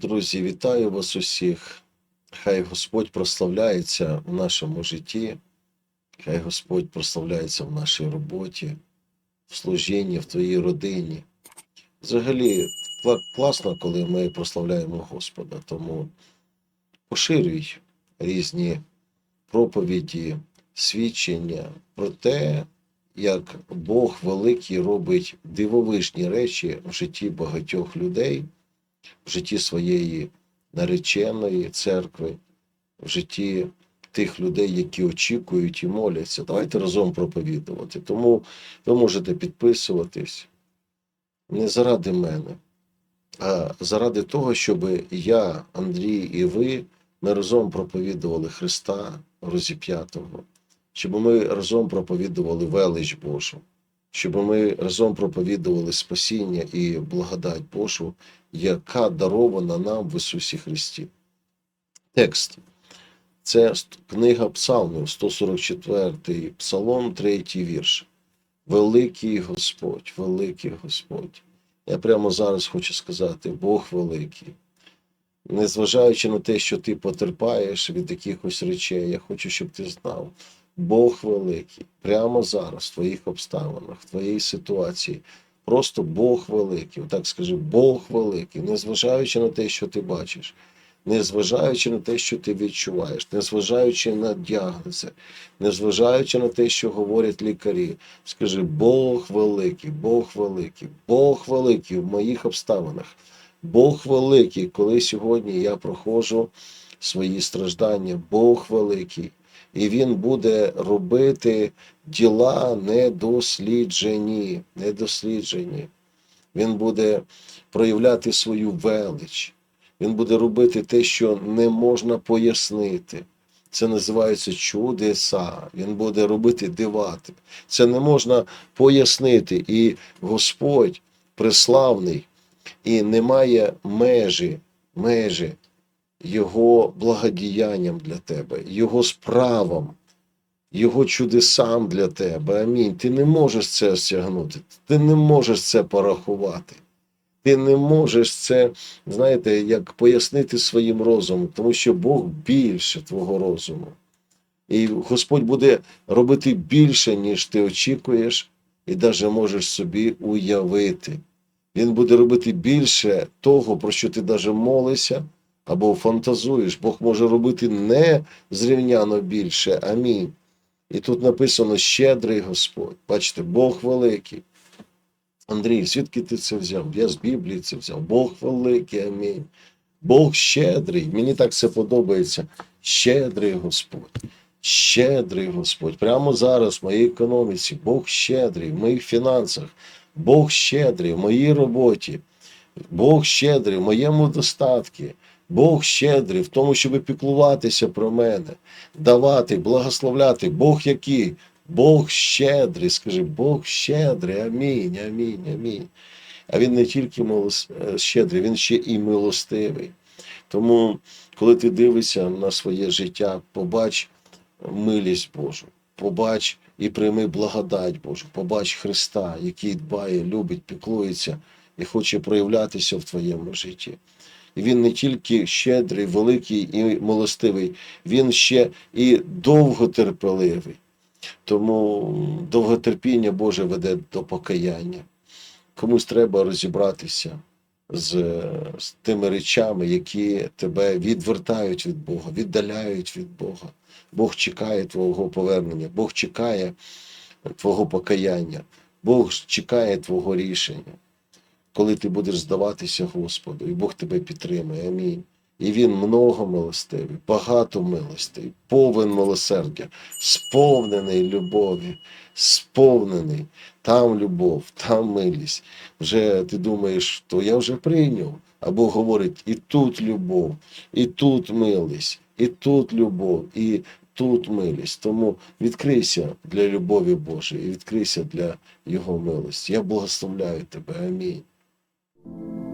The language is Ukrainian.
Друзі, вітаю вас усіх. Хай Господь прославляється в нашому житті, хай Господь прославляється в нашій роботі, в служінні, в твоїй родині. Взагалі, класно, коли ми прославляємо Господа, тому поширюй різні проповіді, свідчення про те, як Бог великий робить дивовижні речі в житті багатьох людей в житті своєї нареченої церкви, в житті тих людей, які очікують і моляться. Давайте разом проповідувати. Тому ви можете підписуватись не заради мене, а заради того, щоб я, Андрій і ви, ми разом проповідували Христа розіп'ятого, щоб ми разом проповідували велич Божу, щоб ми разом проповідували спасіння і благодать Божу, яка дарована нам в Ісусі Христі. Текст. Це книга Псалмів, 144 Псалом, 3 вірш. Великий Господь, великий Господь. Я прямо зараз хочу сказати: Бог великий. Незважаючи на те, що ти потерпаєш від якихось речей, я хочу, щоб ти знав, Бог великий, прямо зараз, в твоїх обставинах, в твоїй ситуації. Просто Бог великий. Так скажи, Бог великий, незважаючи на те, що ти бачиш, незважаючи на те, що ти відчуваєш, незважаючи на діагнози, незважаючи на те, що говорять лікарі, скажи, Бог великий, Бог великий, Бог великий в моїх обставинах. Бог великий, коли сьогодні я проходжу свої страждання, Бог великий, і Він буде робити діла недосліджені, недосліджені. Він буде проявляти свою велич. Він буде робити те, що не можна пояснити. Це називається чудеса. Він буде робити дивати. Це не можна пояснити. І Господь преславний, і немає межі, межі Його благодіянням для тебе, Його справам, Його чудесам для тебе. Амінь. Ти не можеш це осягнути, ти не можеш це порахувати. Ти не можеш це, знаєте, як пояснити своїм розумом, тому що Бог більше твого розуму. І Господь буде робити більше, ніж ти очікуєш, і навіть можеш собі уявити. Він буде робити більше того, про що ти навіть молишся або фантазуєш. Бог може робити не зрівняно більше. Амінь. І тут написано щедрий Господь. Бачите, Бог великий. Андрій, звідки ти це взяв? Я з Біблії це взяв. Бог великий, амінь. Бог щедрий. Мені так це подобається. Щедрий Господь. Щедрий Господь. Прямо зараз в моїй економіці. Бог щедрий, в моїх фінансах. Бог щедрий в моїй роботі. Бог щедрий в моєму достатку. Бог щедрий в тому, щоб піклуватися про мене, давати, благословляти. Бог який? Бог щедрий. Скажи, Бог щедрий. Амінь, амінь, амінь. А він не тільки е, щедрий, він ще і милостивий. Тому, коли ти дивишся на своє життя, побач милість Божу, побач і прийми благодать Божу, побач Христа, який дбає, любить, піклується і хоче проявлятися в твоєму житті. Він не тільки щедрий, великий і милостивий, він ще і довготерпеливий. Тому довготерпіння Боже веде до покаяння. Комусь треба розібратися з, з тими речами, які тебе відвертають від Бога, віддаляють від Бога. Бог чекає твого повернення, Бог чекає твого покаяння, Бог чекає твого рішення, коли ти будеш здаватися Господу, і Бог тебе підтримує. Амінь. І він много милостивий, багато милостей, повен милосердя, сповнений любові, сповнений. Там любов, там милість. Вже ти думаєш, то я вже прийняв. Або говорить, і тут любов, і тут милість, і тут любов, і тут милість. Тому відкрийся для любові Божої, і відкрийся для Його милості. Я благословляю тебе. Амінь. Thank you